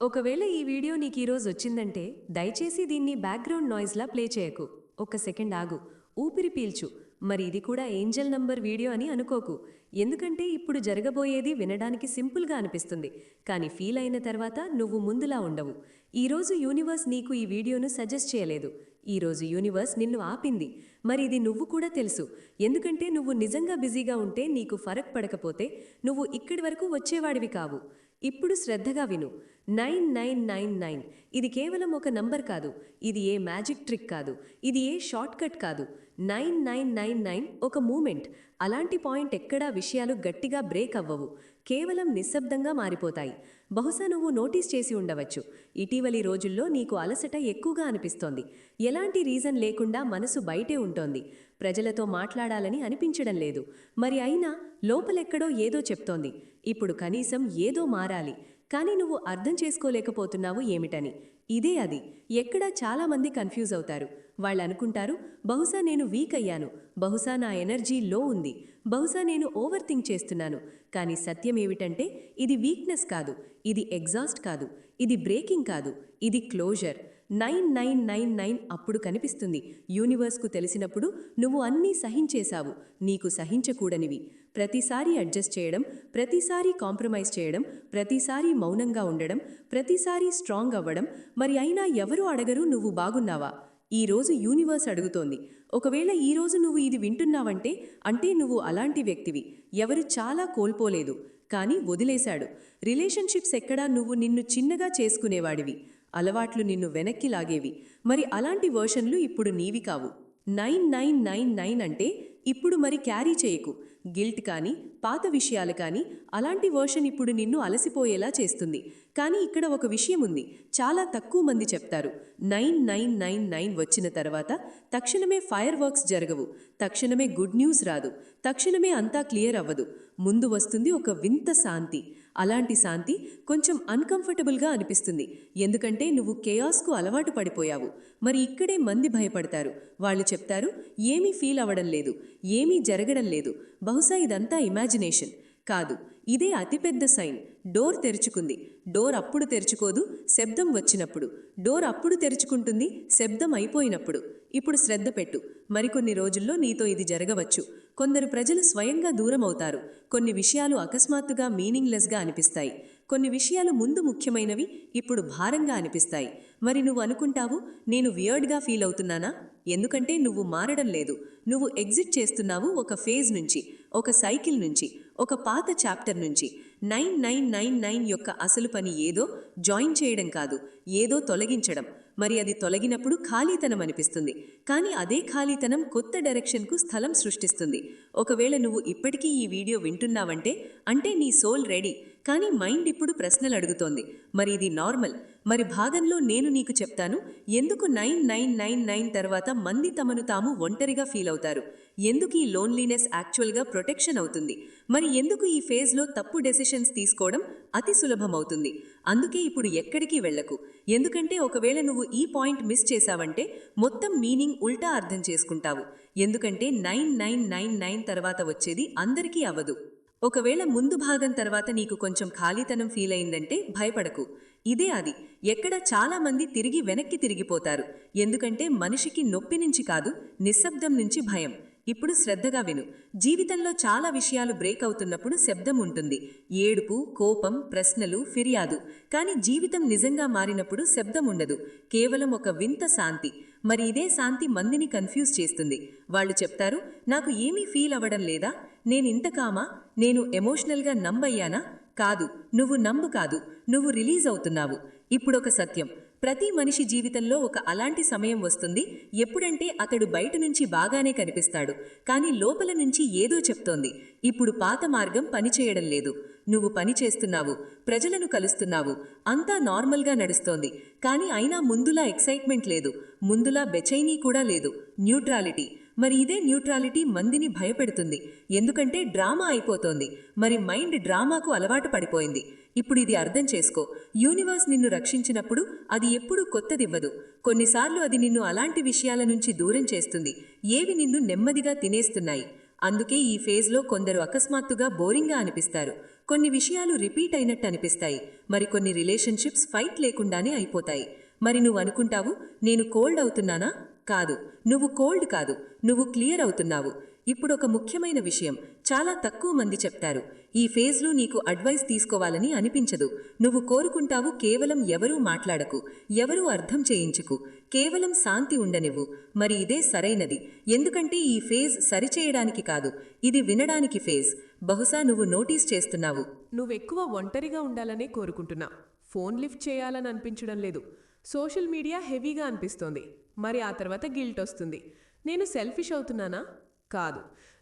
ఒకవేళ ఈ వీడియో నీకు ఈరోజు వచ్చిందంటే దయచేసి దీన్ని బ్యాక్గ్రౌండ్ నాయిస్లా ప్లే చేయకు. ఒక సెకండ్ ఆగు. ఊపిరి పీల్చు. మరి ఇది కూడా ఏంజల్ నంబర్ వీడియో అని అనుకోకు. ఎందుకంటే ఇప్పుడు జరగబోయేది వినడానికి సింపుల్గా అనిపిస్తుంది. కానీ ఫీల్ అయిన తర్వాత నువ్వు ముందులా ఉండవు. ఈరోజు యూనివర్స్ నీకు ఈ వీడియోను సజెస్ట్ చేయలేదు. ఈరోజు యూనివర్స్ నిన్ను ఆపింది. మరి ఇది నువ్వు కూడా తెలుసు. ఎందుకంటే నువ్వు నిజంగా బిజీగా ఉంటే నీకు ఫరక్ పడకపోతే నువ్వు ఇక్కడి వరకు వచ్చేవాడివి కావు. ఇప్పుడు శ్రద్ధగా విను. Nine nine nine nine. ఇది కేవలం ఒక నంబర్ కాదు. ఇది ఏ మ్యాజిక్ ట్రిక్ కాదు. ఇది ఏ షార్ట్ కట్ కాదు. నైన్ నైన్ నైన్ నైన్ ఒక మూమెంట్. అలాంటి పాయింట్ ఎక్కడా విషయాలు గట్టిగా బ్రేక్ అవ్వవు. కేవలం నిశ్శబ్దంగా మారిపోతాయి. బహుశా నువ్వు నోటీస్ చేసి ఉండవచ్చు. ఇటీవలి రోజుల్లో నీకు అలసట ఎక్కువగా అనిపిస్తోంది. ఎలాంటి రీజన్ లేకుండా మనసు బయటే ఉంటోంది. ప్రజలతో మాట్లాడాలని అనిపించడం లేదు. మరి అయినా లోపలెక్కడో ఏదో చెప్తోంది. ఇప్పుడు కనీసం ఏదో మారాలి. కానీ నువ్వు అర్థం చేసుకోలేకపోతున్నావు ఏమిటని. ఇదే అది. ఎక్కడా చాలామంది కన్ఫ్యూజ్ అవుతారు. వాళ్ళు అనుకుంటారు బహుశా నేను వీక్ అయ్యాను. బహుశా నా ఎనర్జీ లో ఉంది. బహుశా నేను ఓవర్ థింక్ చేస్తున్నాను. కానీ సత్యం ఏమిటంటే ఇది వీక్నెస్ కాదు. ఇది ఎగ్జాస్ట్ కాదు. ఇది బ్రేకింగ్ కాదు. ఇది closure. Nine nine nine nine అప్పుడు కనిపిస్తుంది. యూనివర్స్కు తెలిసినప్పుడు నువ్వు అన్నీ సహించేశావు. నీకు సహించకూడనివి. ప్రతిసారి అడ్జస్ట్ చేయడం ప్రతిసారి కాంప్రమైజ్ చేయడం ప్రతిసారి మౌనంగా ఉండడం ప్రతిసారి స్ట్రాంగ్ అవ్వడం. మరి అయినా ఎవరు అడగరు నువ్వు బాగున్నావా? ఈ రోజు యూనివర్స్ అడుగుతోంది. ఒకవేళ ఈరోజు నువ్వు ఇది వింటున్నావంటే అంటే నువ్వు అలాంటి వ్యక్తివి. ఎవరు చాలా కోల్పోలేదు. కానీ వదిలేశాడు. రిలేషన్షిప్స్ ఎక్కడా నువ్వు నిన్ను చిన్నగా చేసుకునేవాడివి. అలవాట్లు నిన్ను వెనక్కి లాగేవి. మరి అలాంటి వర్షన్లు ఇప్పుడు నీవి కావు. నైన్ నైన్ నైన్ నైన్ అంటే ఇప్పుడు మరి క్యారీ చేయకు. గిల్ట్ కానీ పాత విషయాలు కానీ అలాంటి వర్షన్ ఇప్పుడు నిన్ను అలసిపోయేలా చేస్తుంది. కానీ ఇక్కడ ఒక విషయం ఉంది. చాలా తక్కువ మంది చెప్తారు. నైన్ నైన్ నైన్ నైన్ వచ్చిన తర్వాత తక్షణమే ఫైర్ వర్క్స్ జరగవు. తక్షణమే గుడ్ న్యూస్ రాదు. తక్షణమే అంతా క్లియర్ అవ్వదు. ముందు వస్తుంది ఒక వింత శాంతి. అలాంటి శాంతి కొంచెం అన్కంఫర్టబుల్గా అనిపిస్తుంది. ఎందుకంటే నువ్వు కేయాస్కు అలవాటు పడిపోయావు. మరి ఇక్కడే మంది భయపడతారు. వాళ్ళు చెప్తారు ఏమీ ఫీల్ అవ్వడం లేదు. ఏమీ జరగడం లేదు. బహుశా ఇదంతా ఇమాజినేషన్ కాదు ఇదే అతిపెద్ద సైన్ డోర్ తెరుచుకుంది. డోర్ అప్పుడు తెరుచుకోదు శబ్దం వచ్చినప్పుడు. డోర్ అప్పుడు తెరుచుకుంటుంది శబ్దం అయిపోయినప్పుడు. ఇప్పుడు శ్రద్ధ పెట్టు. మరికొన్ని రోజుల్లో నీతో ఇది జరగవచ్చు. కొందరు ప్రజలు స్వయంగా దూరం అవుతారు కొన్ని విషయాలు అకస్మాత్తుగా మీనింగ్లెస్గా అనిపిస్తాయి. కొన్ని విషయాలు ముందు ముఖ్యమైనవి ఇప్పుడు భారంగా అనిపిస్తాయి. మరి నువ్వు అనుకుంటావు నేను వియర్డ్గా ఫీల్ అవుతున్నానా? ఎందుకంటే నువ్వు మారడం లేదు. నువ్వు ఎగ్జిట్ చేస్తున్నావు ఒక ఫేజ్ నుంచి ఒక సైకిల్ నుంచి ఒక పాత చాప్టర్ నుంచి. నైన్ నైన్ నైన్ నైన్ యొక్క అసలు పని ఏదో జాయిన్ చేయడం కాదు ఏదో తొలగించడం. మరి అది తొలగినప్పుడు ఖాళీతనం అనిపిస్తుంది. కానీ అదే ఖాళీతనం కొత్త డైరెక్షన్కు స్థలం సృష్టిస్తుంది. ఒకవేళ నువ్వు ఇప్పటికీ ఈ వీడియో వింటున్నావంటే అంటే నీ సోల్ రెడీ. కానీ మైండ్ ఇప్పుడు ప్రశ్నలు అడుగుతోంది. మరి ఇది నార్మల్. మరి భాగంలో నేను నీకు చెప్తాను ఎందుకు నైన్ నైన్ నైన్ నైన్ తర్వాత మంది తమను తాము ఒంటరిగా ఫీల్ అవుతారు? ఎందుకు ఈ లోన్లీనెస్ యాక్చువల్గా ప్రొటెక్షన్ అవుతుంది? మరి ఎందుకు ఈ ఫేజ్లో తప్పు డెసిషన్స్ తీసుకోవడం అతి సులభం అవుతుంది అందుకే ఇప్పుడు ఎక్కడికి వెళ్ళకు ఎందుకంటే ఒకవేళ నువ్వు ఈ పాయింట్ మిస్ చేశావంటే మొత్తం మీనింగ్ ఉల్టా అర్థం చేసుకుంటావు. ఎందుకంటే నైన్ నైన్ నైన్ నైన్ తర్వాత వచ్చేది అందరికీ అవ్వదు. ఒకవేళ ముందు భాగం తర్వాత నీకు కొంచెం ఖాళీతనం ఫీల్ అయిందంటే భయపడకు. ఇదే అది. ఎక్కడ చాలా మంది తిరిగి వెనక్కి తిరిగిపోతారు. ఎందుకంటే మనిషికి నొప్పి నుంచి కాదు నిశ్శబ్దం నుంచి భయం. ఇప్పుడు శ్రద్ధగా విను. జీవితంలో చాలా విషయాలు బ్రేక్ అవుతున్నప్పుడు శబ్దం ఉంటుంది. ఏడుపు కోపం ప్రశ్నలు ఫిర్యాదు. కానీ జీవితం నిజంగా మారినప్పుడు శబ్దం ఉండదు. కేవలం ఒక వింత శాంతి. మరి ఇదే శాంతి మందిని కన్ఫ్యూజ్ చేస్తుంది. వాళ్ళు చెప్తారు నాకు ఏమీ ఫీల్ అవ్వడం లేదా? నేనింత కామా? నేను ఎమోషనల్గా నంబయ్యానా? కాదు. నువ్వు నంబు కాదు. నువ్వు రిలీజ్ అవుతున్నావు. ఇప్పుడొక సత్యం. ప్రతి మనిషి జీవితంలో ఒక అలాంటి సమయం వస్తుంది. ఎప్పుడంటే అతడు బయట నుంచి బాగానే కనిపిస్తాడు. కానీ లోపల నుంచి ఏదో చెప్తోంది. ఇప్పుడు పాత మార్గం పనిచేయడం లేదు. నువ్వు పని చేస్తున్నావు. ప్రజలను కలుస్తున్నావు. అంతా నార్మల్గా నడుస్తోంది. కానీ అయినా ముందులా ఎక్సైట్మెంట్ లేదు. ముందులా బెచైనీ కూడా లేదు. న్యూట్రాలిటీ. మరి ఇదే న్యూట్రాలిటీ మందిని భయపెడుతుంది. ఎందుకంటే డ్రామా అయిపోతోంది. మరి మైండ్ డ్రామాకు అలవాటు పడిపోయింది. ఇప్పుడు ఇది అర్థం చేసుకో. యూనివర్స్ నిన్ను రక్షించినప్పుడు అది ఎప్పుడూ కొత్తదివ్వదు. కొన్నిసార్లు అది నిన్ను అలాంటి విషయాల నుంచి దూరం చేస్తుంది. ఏవి నిన్ను నెమ్మదిగా తినేస్తున్నాయి. అందుకే ఈ ఫేజ్లో కొందరు అకస్మాత్తుగా బోరింగ్గా అనిపిస్తారు. కొన్ని విషయాలు రిపీట్ అయినట్టు అనిపిస్తాయి. మరి కొన్ని రిలేషన్షిప్స్ ఫైట్ లేకుండానే అయిపోతాయి. మరి నువ్వు అనుకుంటావు నేను కోల్డ్ అవుతున్నానా? కాదు. నువ్వు కోల్డ్ కాదు. నువ్వు క్లియర్ అవుతున్నావు. ఇప్పుడు ఒక ముఖ్యమైన విషయం. చాలా తక్కువ మంది చెప్తారు. ఈ ఫేజ్లో నీకు అడ్వైస్ తీసుకోవాలని అనిపించదు. నువ్వు కోరుకుంటావు కేవలం ఎవరూ మాట్లాడకు ఎవరూ అర్థం చేయించుకు కేవలం శాంతి ఉండనివ్వు. మరి ఇదే సరైనది. ఎందుకంటే ఈ ఫేజ్ సరిచేయడానికి కాదు ఇది వినడానికి ఫేజ్. బహుశా నువ్వు నోటీస్ చేస్తున్నావు. నువ్వెక్కువ ఒంటరిగా ఉండాలనే కోరుకుంటున్నా. ఫోన్ లిఫ్ట్ చేయాలని అనిపించడం లేదు. సోషల్ మీడియా హెవీగా అనిపిస్తోంది. మరి ఆ తర్వాత గిల్ట్ వస్తుంది. నేను సెల్ఫిష్ అవుతున్నానా? కాదు.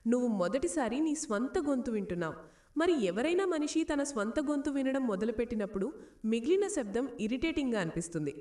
నువ్వు మొదటిసారి నీ స్వంత గొంతు వింటున్నావు. మరి ఎవరైనా మనిషి తన స్వంత గొంతు వినడం మొదలుపెట్టినప్పుడు మిగిలిన శబ్దం ఇరిటేటింగ్గా అనిపిస్తుంది.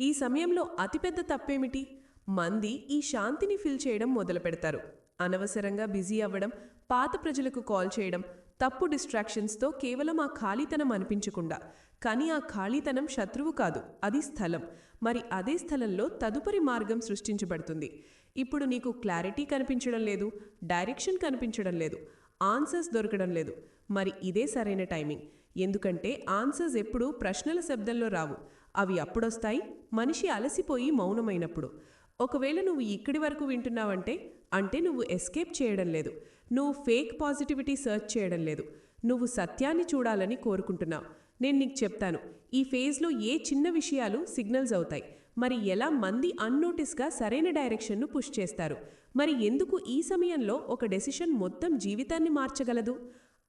ఈ సమయంలో అతిపెద్ద తప్పేమిటి? మంది ఈ శాంతిని ఫిల్ చేయడం మొదలు పెడతారు అనవసరంగా బిజీ అవ్వడం పాత ప్రజలకు కాల్ చేయడం తప్పు డిస్ట్రాక్షన్స్తో కేవలం ఆ ఖాళీతనం అనిపించకుండా. కానీ ఆ ఖాళీతనం శత్రువు కాదు అది స్థలం. మరి అదే స్థలంలో తదుపరి మార్గం సృష్టించబడుతుంది. ఇప్పుడు నీకు క్లారిటీ కనిపించడం లేదు డైరెక్షన్ కనిపించడం లేదు ఆన్సర్స్ దొరకడం లేదు. మరి ఇదే సరైన టైమింగ్. ఎందుకంటే ఆన్సర్స్ ఎప్పుడూ ప్రశ్నల శబ్దంలో రావు. అవి అప్పుడొస్తాయి మనిషి అలసిపోయి మౌనమైనప్పుడు. ఒకవేళ నువ్వు ఇక్కడి వరకు వింటున్నావంటే అంటే నువ్వు ఎస్కేప్ చేయడం లేదు. నువ్వు ఫేక్ పాజిటివిటీ సర్చ్ చేయడం లేదు. నువ్వు సత్యాన్ని చూడాలని కోరుకుంటున్నావు. నేను నీకు చెప్తాను ఈ ఫేజ్లో ఏ చిన్న విషయాలు సిగ్నల్స్ అవుతాయి. మరి ఎలా మంది అన్నోటిస్గా సరైన డైరెక్షన్ను పుష్ చేస్తారు? మరి ఎందుకు ఈ సమయంలో ఒక డెసిషన్ మొత్తం జీవితాన్ని మార్చగలదు?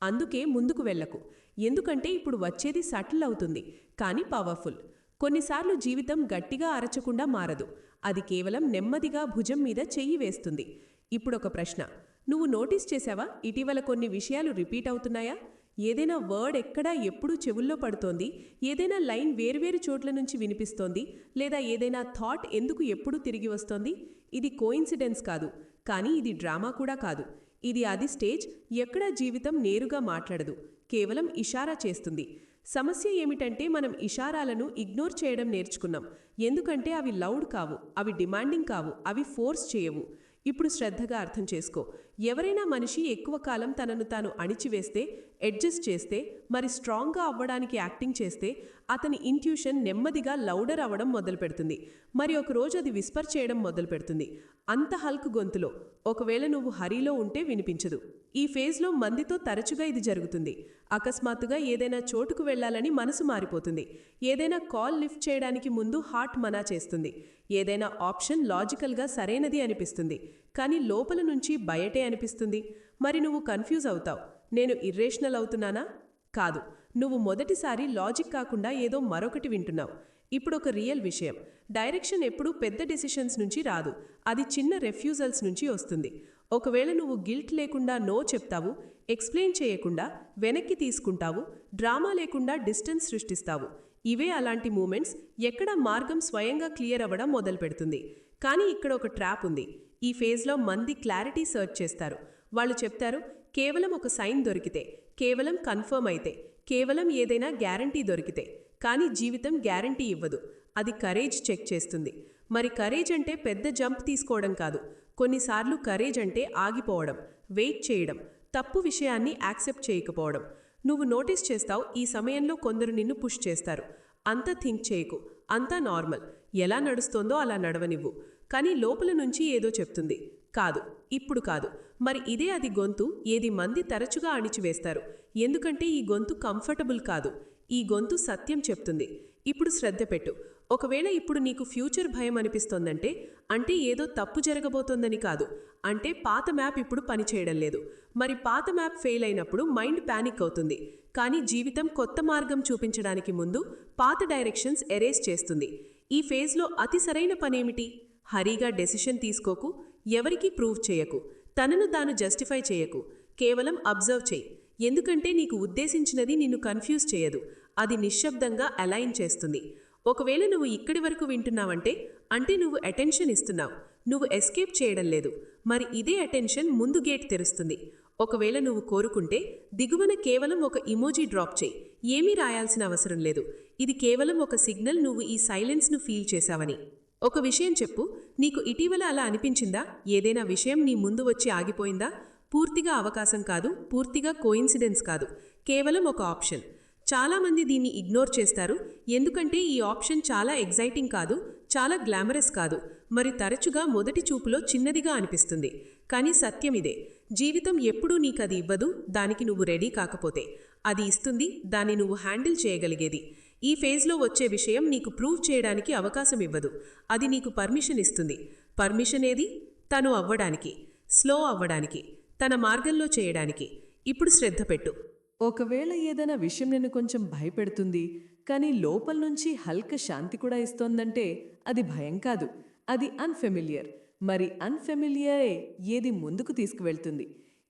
అందుకే ముందుకు వెళ్ళకు. ఎందుకంటే ఇప్పుడు వచ్చేది సటిల్ అవుతుంది కానీ పవర్ఫుల్. కొన్నిసార్లు జీవితం గట్టిగా అరచకుండా మారదు. అది కేవలం నెమ్మదిగా భుజం మీద చెయ్యి వేస్తుంది. ఇప్పుడొక ప్రశ్న. నువ్వు నోటీస్ చేశావా? ఇటీవల కొన్ని విషయాలు రిపీట్ అవుతున్నాయా? ఏదైనా వర్డ్ ఎక్కడా ఎప్పుడూ చెవుల్లో పడుతోంది? ఏదైనా లైన్ వేర్వేరు చోట్ల నుంచి వినిపిస్తోంది? లేదా ఏదైనా థాట్ ఎందుకు ఎప్పుడు తిరిగి వస్తోంది? ఇది కోయిన్సిడెన్స్ కాదు కానీ ఇది డ్రామా కూడా కాదు. ఇది అది స్టేజ్ ఎక్కడా జీవితం నేరుగా మాట్లాడదు కేవలం ఇషారా చేస్తుంది. సమస్య ఏమిటంటే మనం ఇషారాలను ఇగ్నోర్ చేయడం నేర్చుకున్నాం. ఎందుకంటే అవి లౌడ్ కావు అవి డిమాండింగ్ కావు అవి ఫోర్స్ చేయవు. ఇప్పుడు శ్రద్ధగా అర్థం చేసుకో. ఎవరైనా మనిషి ఎక్కువ కాలం తనను తాను అణిచివేస్తే అడ్జస్ట్ చేస్తే మరి స్ట్రాంగ్గా అవ్వడానికి యాక్టింగ్ చేస్తే అతని ఇంట్యూషన్ నెమ్మదిగా లౌడర్ అవ్వడం మొదలు పెడుతుంది మరి ఒక రోజు అది విస్పర్ చేయడం మొదలు పెడుతుంది అంత హల్క్ గొంతులో. ఒకవేళ నువ్వు హరిలో ఉంటే వినిపించదు. ఈ ఫేజ్లో మందితో తరచుగా ఇది జరుగుతుంది. అకస్మాత్తుగా ఏదైనా చోటుకు వెళ్ళాలని మనసు మారిపోతుంది. ఏదైనా కాల్ లిఫ్ట్ చేయడానికి ముందు హార్ట్ మనా చేస్తుంది. ఏదైనా ఆప్షన్ లాజికల్గా సరైనది అనిపిస్తుంది. కానీ లోపల నుంచి బయటే అనిపిస్తుంది. మరి నువ్వు కన్ఫ్యూజ్ అవుతావు. నేను ఇర్రేషనల్ అవుతున్నానా? కాదు. నువ్వు మొదటిసారి లాజిక్ కాకుండా ఏదో మరొకటి వింటున్నావు. ఇప్పుడు ఒక రియల్ విషయం. డైరెక్షన్ ఎప్పుడూ పెద్ద డెసిషన్స్ నుంచి రాదు. అది చిన్న రెఫ్యూజల్స్ నుంచి వస్తుంది. ఒకవేళ నువ్వు గిల్ట్ లేకుండా నో చెప్తావు ఎక్స్ప్లెయిన్ చేయకుండా వెనక్కి తీసుకుంటావు డ్రామా లేకుండా డిస్టెన్స్ సృష్టిస్తావు. ఇవే అలాంటి మూమెంట్స్ ఎక్కడ మార్గం స్వయంగా క్లియర్ అవ్వడం మొదలు పెడుతుంది కానీ ఇక్కడ ఒక ట్రాప్ ఉంది. ఈ ఫేజ్లో మంది క్లారిటీ సర్చ్ చేస్తారు. వాళ్ళు చెప్తారు కేవలం ఒక సైన్ దొరికితే కేవలం కన్ఫర్మ్ అయితే కేవలం ఏదైనా గ్యారంటీ దొరికితే కానీ జీవితం గ్యారంటీ ఇవ్వదు. అది కరేజ్ చెక్ చేస్తుంది. మరి కరేజ్ అంటే పెద్ద జంప్ తీసుకోవడం కాదు. కొన్నిసార్లు కరేజ్ అంటే ఆగిపోవడం వెయిట్ చేయడం తప్పు విషయాన్ని యాక్సెప్ట్ చేయకపోవడం. నువ్వు నోటీస్ చేస్తావు ఈ సమయంలో కొందరు నిన్ను పుష్ చేస్తారు. అంత థింక్ చేయకు అంతా నార్మల్ ఎలా నడుస్తోందో అలా నడవనివ్వు. కానీ లోపల నుంచి ఏదో చెప్తుంది. కాదు ఇప్పుడు కాదు. మరి ఇదే అది గొంతు? ఏది మంది తరచుగా అణిచివేస్తారు. ఎందుకంటే ఈ గొంతు కంఫర్టబుల్ కాదు. ఈ గొంతు సత్యం చెప్తుంది. ఇప్పుడు శ్రద్ధ పెట్టు. ఒకవేళ ఇప్పుడు నీకు ఫ్యూచర్ భయం అనిపిస్తోందంటే అంటే ఏదో తప్పు జరగబోతోందని కాదు. అంటే పాత మ్యాప్ ఇప్పుడు పనిచేయడం లేదు. మరి పాత మ్యాప్ ఫెయిల్ అయినప్పుడు మైండ్ ప్యానిక్ అవుతుంది. కానీ జీవితం కొత్త మార్గం చూపించడానికి ముందు పాత డైరెక్షన్స్ ఎరేజ్ చేస్తుంది. ఈ ఫేజ్లో అతి సరైన పనేమిటి? హరీగా డెసిషన్ తీసుకోకు ఎవరికీ ప్రూవ్ చేయకు. తనను తాను జస్టిఫై చేయకు. కేవలం అబ్జర్వ్ చేయి. ఎందుకంటే నీకు ఉద్దేశించినది నిన్ను కన్ఫ్యూజ్ చేయదు. అది నిశ్శబ్దంగా అలైన్ చేస్తుంది. ఒకవేళ నువ్వు ఇక్కడి వరకు వింటున్నావంటే అంటే నువ్వు అటెన్షన్ ఇస్తున్నావు. నువ్వు ఎస్కేప్ చేయడం లేదు. మరి ఇదే అటెన్షన్ ముందు గేట్ తెరుస్తుంది. ఒకవేళ నువ్వు కోరుకుంటే దిగువన కేవలం ఒక ఇమోజీ డ్రాప్ చేయి. ఏమీ రాయాల్సిన అవసరం లేదు. ఇది కేవలం ఒక సిగ్నల్ నువ్వు ఈ సైలెన్స్ను ఫీల్ చేశావని. ఒక విషయం చెప్పు. నీకు ఇటీవల అలా అనిపించిందా? ఏదైనా విషయం నీ ముందు వచ్చి ఆగిపోయిందా? పూర్తిగా అవకాశం కాదు పూర్తిగా కోయిన్సిడెన్స్ కాదు. కేవలం ఒక ఆప్షన్. చాలామంది దీన్ని ఇగ్నోర్ చేస్తారు. ఎందుకంటే ఈ ఆప్షన్ చాలా ఎగ్జైటింగ్ కాదు చాలా గ్లామరస్ కాదు. మరి తరచుగా మొదటి చూపులో చిన్నదిగా అనిపిస్తుంది. కానీ సత్యం ఇదే. జీవితం ఎప్పుడూ నీకది ఇవ్వదు దానికి నువ్వు రెడీ కాకపోతే. అది ఇస్తుంది దాన్ని నువ్వు హ్యాండిల్ చేయగలిగేది. ఈ ఫేజ్లో వచ్చే విషయం నీకు ప్రూవ్ చేయడానికి అవకాశం ఇవ్వదు. అది నీకు పర్మిషన్ ఇస్తుంది. పర్మిషన్ ఏది? తను అవ్వడానికి స్లో అవ్వడానికి తన మార్గంలో చేయడానికి. ఇప్పుడు శ్రద్ధ పెట్టు. ఒకవేళ ఏదైనా విషయం నిన్ను కొంచెం భయపెడుతుంది కానీ లోపల నుంచి హల్క శాంతి కూడా ఇస్తోందంటే అది భయం కాదు. అది అన్ఫెమిలియర్. మరి అన్ఫెమిలియరే ఏది ముందుకు తీసుకువెళ్తుంది?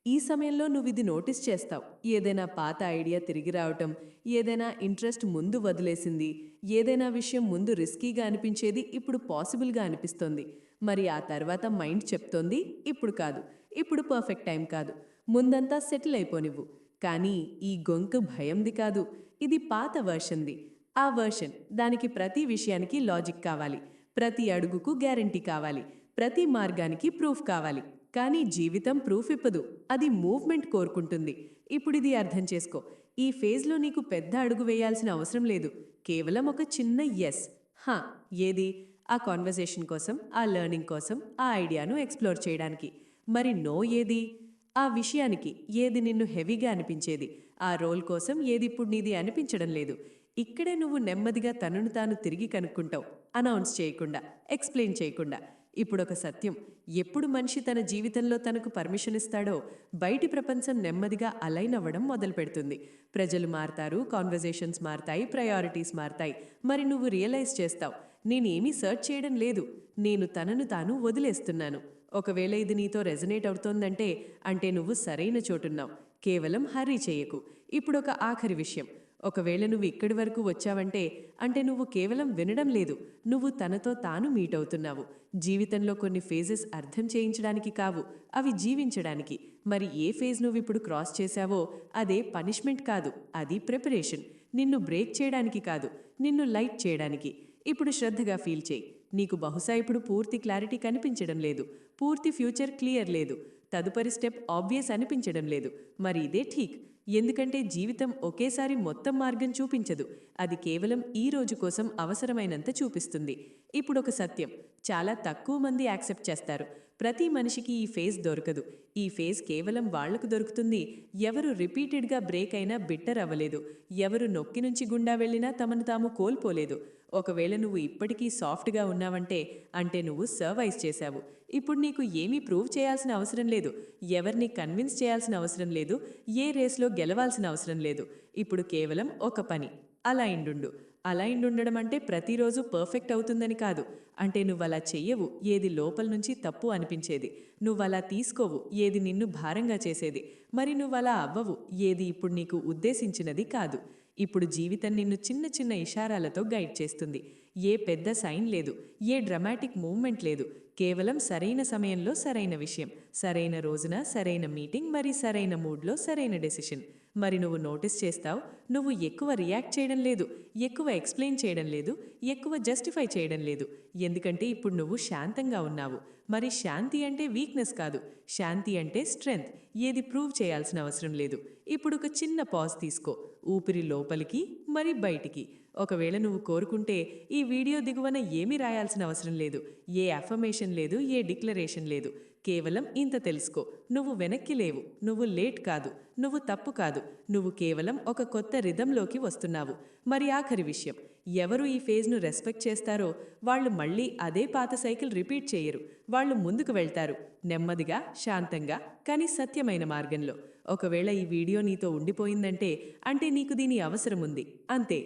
ఈ సమయంలో నువ్వు ఇది నోటీస్ చేస్తావు. ఏదైనా పాత ఐడియా తిరిగి రావటం ఏదైనా ఇంట్రెస్ట్ ముందు వదిలేసింది ఏదైనా విషయం ముందు రిస్కీగా అనిపించేది ఇప్పుడు పాసిబుల్గా అనిపిస్తోంది. మరి ఆ తర్వాత మైండ్ చెప్తోంది ఇప్పుడు కాదు. ఇప్పుడు పర్ఫెక్ట్ టైం కాదు. ముందంతా సెటిల్ అయిపోనివ్వు కానీ ఈ గొంతు భయంది కాదు. ఇది పాత వర్షన్ది. ఆ వర్షన్ దానికి ప్రతి విషయానికి లాజిక్ కావాలి. ప్రతి అడుగుకు గ్యారంటీ కావాలి. ప్రతి మార్గానికి ప్రూఫ్ కావాలి. కానీ జీవితం ప్రూఫ్ ఇప్పదు. అది మూవ్మెంట్ కోరుకుంటుంది. ఇప్పుడు ఇది అర్థం చేసుకో. ఈ ఫేజ్లో నీకు పెద్ద అడుగు వేయాల్సిన అవసరం లేదు. కేవలం ఒక చిన్న ఎస్ హా ఏది? ఆ కాన్వర్సేషన్ కోసం ఆ లెర్నింగ్ కోసం ఆ ఐడియాను ఎక్స్ప్లోర్ చేయడానికి. మరి నో ఏది? ఆ విషయానికి ఏది నిన్ను హెవీగా అనిపించేది? ఆ రోల్ కోసం ఏది ఇప్పుడు నీది అనిపించడం లేదు. ఇక్కడే నువ్వు నెమ్మదిగా తనను తాను తిరిగి కనుక్కుంటావు. అనౌన్స్ చేయకుండా ఎక్స్ప్లెయిన్ చేయకుండా. ఇప్పుడొక సత్యం. ఎప్పుడు మనిషి తన జీవితంలో తనకు పర్మిషన్ ఇస్తాడో బయటి ప్రపంచం నెమ్మదిగా అలైన్ అవ్వడం మొదలు పెడుతుంది ప్రజలు మారతారు కాన్వర్జేషన్స్ మారతాయి ప్రయారిటీస్ మారతాయి. మరి నువ్వు రియలైజ్ చేస్తావు. నేనేమీ సర్చ్ చేయడం లేదు. నేను తనను తాను వదిలేస్తున్నాను. ఒకవేళ ఇది నీతో రెజనేట్ అవుతోందంటే అంటే నువ్వు సరైన చోటున్నావు. కేవలం హర్రీ చేయకు. ఇప్పుడు ఒక ఆఖరి విషయం. ఒకవేళ నువ్వు ఇక్కడి వరకు వచ్చావంటే అంటే నువ్వు కేవలం వినడం లేదు. నువ్వు తనతో తాను మీట్ అవుతున్నావు. జీవితంలో కొన్ని ఫేజెస్ అర్థం చేయించడానికి కావు అవి జీవించడానికి. మరి ఏ ఫేజ్ నువ్వు ఇప్పుడు క్రాస్ చేశావో అదే పనిష్మెంట్ కాదు అది ప్రిపరేషన్. నిన్ను బ్రేక్ చేయడానికి కాదు నిన్ను లైట్ చేయడానికి. ఇప్పుడు శ్రద్ధగా ఫీల్ చేయి. నీకు బహుశా ఇప్పుడు పూర్తి క్లారిటీ కనిపించడం లేదు. పూర్తి ఫ్యూచర్ క్లియర్ లేదు. తదుపరి స్టెప్ ఆబ్వియస్ అనిపించడం లేదు. మరి ఇదే ఠీక్. ఎందుకంటే జీవితం ఒకేసారి మొత్తం మార్గం చూపించదు. అది కేవలం ఈ రోజు కోసం అవసరమైనంత చూపిస్తుంది. ఇప్పుడు ఒక సత్యం. చాలా తక్కువ మంది యాక్సెప్ట్ చేస్తారు. ప్రతి మనిషికి ఈ ఫేజ్ దొరకదు. ఈ ఫేజ్ కేవలం వాళ్ళకు దొరుకుతుంది. ఎవరు రిపీటెడ్గా బ్రేక్ అయినా బిట్టర్ అవ్వలేదు. ఎవరు నొక్కి నుంచి గుండా వెళ్ళినా తమను తాము కోల్పోలేదు. ఒకవేళ నువ్వు ఇప్పటికీ సాఫ్ట్గా ఉన్నావంటే అంటే నువ్వు సర్వైజ్ చేశావు. ఇప్పుడు నీకు ఏమీ ప్రూవ్ చేయాల్సిన అవసరం లేదు. ఎవరిని కన్విన్స్ చేయాల్సిన అవసరం లేదు. ఏ రేస్లో గెలవాల్సిన అవసరం లేదు. ఇప్పుడు కేవలం ఒక పని. అలా ఇండుండు. అలా ఇండుండడం అంటే ప్రతిరోజు పర్ఫెక్ట్ అవుతుందని కాదు. అంటే నువ్వు అలా చెయ్యవు. ఏది లోపల నుంచి తప్పు అనిపించేది. నువ్వు అలా తీసుకోవు. ఏది నిన్ను భారంగా చేసేది. మరి నువ్వు అలా అవ్వవు. ఏది ఇప్పుడు నీకు ఉద్దేశించినది కాదు. ఇప్పుడు జీవితం నిన్ను చిన్న చిన్న ఇషారాలతో గైడ్ చేస్తుంది. ఏ పెద్ద సైన్ లేదు. ఏ డ్రమాటిక్ మూవ్మెంట్ లేదు. కేవలం సరైన సమయంలో సరైన విషయం. సరైన రోజున సరైన మీటింగ్ మరి సరైన మూడ్లో సరైన డెసిషన్. మరి నువ్వు నోటీస్ చేస్తావు. నువ్వు ఎక్కువ రియాక్ట్ చేయడం లేదు. ఎక్కువ ఎక్స్ప్లెయిన్ చేయడం లేదు. ఎక్కువ జస్టిఫై చేయడం లేదు. ఎందుకంటే ఇప్పుడు నువ్వు శాంతంగా ఉన్నావు. మరి శాంతి అంటే వీక్నెస్ కాదు. శాంతి అంటే స్ట్రెంగ్త్ ఏది ప్రూవ్ చేయాల్సిన అవసరం లేదు. ఇప్పుడు ఒక చిన్న పాజ్ తీసుకో. ఊపిరి లోపలికి మరి బయటికి. ఒకవేళ నువ్వు కోరుకుంటే ఈ వీడియో దిగువన ఏమీ రాయాల్సిన అవసరం లేదు. ఏ అఫర్మేషన్ లేదు ఏ డిక్లరేషన్ లేదు. కేవలం ఇంత తెలుసుకో. నువ్వు వెనక్కి లేవు. నువ్వు లేట్ కాదు. నువ్వు తప్పు కాదు. నువ్వు కేవలం ఒక కొత్త రిధంలోకి వస్తున్నావు. మరి ఆఖరి విషయం. ఎవరు ఈ ఫేజ్ను రెస్పెక్ట్ చేస్తారో వాళ్ళు మళ్ళీ అదే పాత సైకిల్ రిపీట్ చేయరు. వాళ్ళు ముందుకు వెళ్తారు. నెమ్మదిగా శాంతంగా కానీ సత్యమైన మార్గంలో. ఒకవేళ ఈ వీడియో నీతో ఉండిపోయిందంటే అంటే నీకు దీని అవసరం ఉంది అంతే.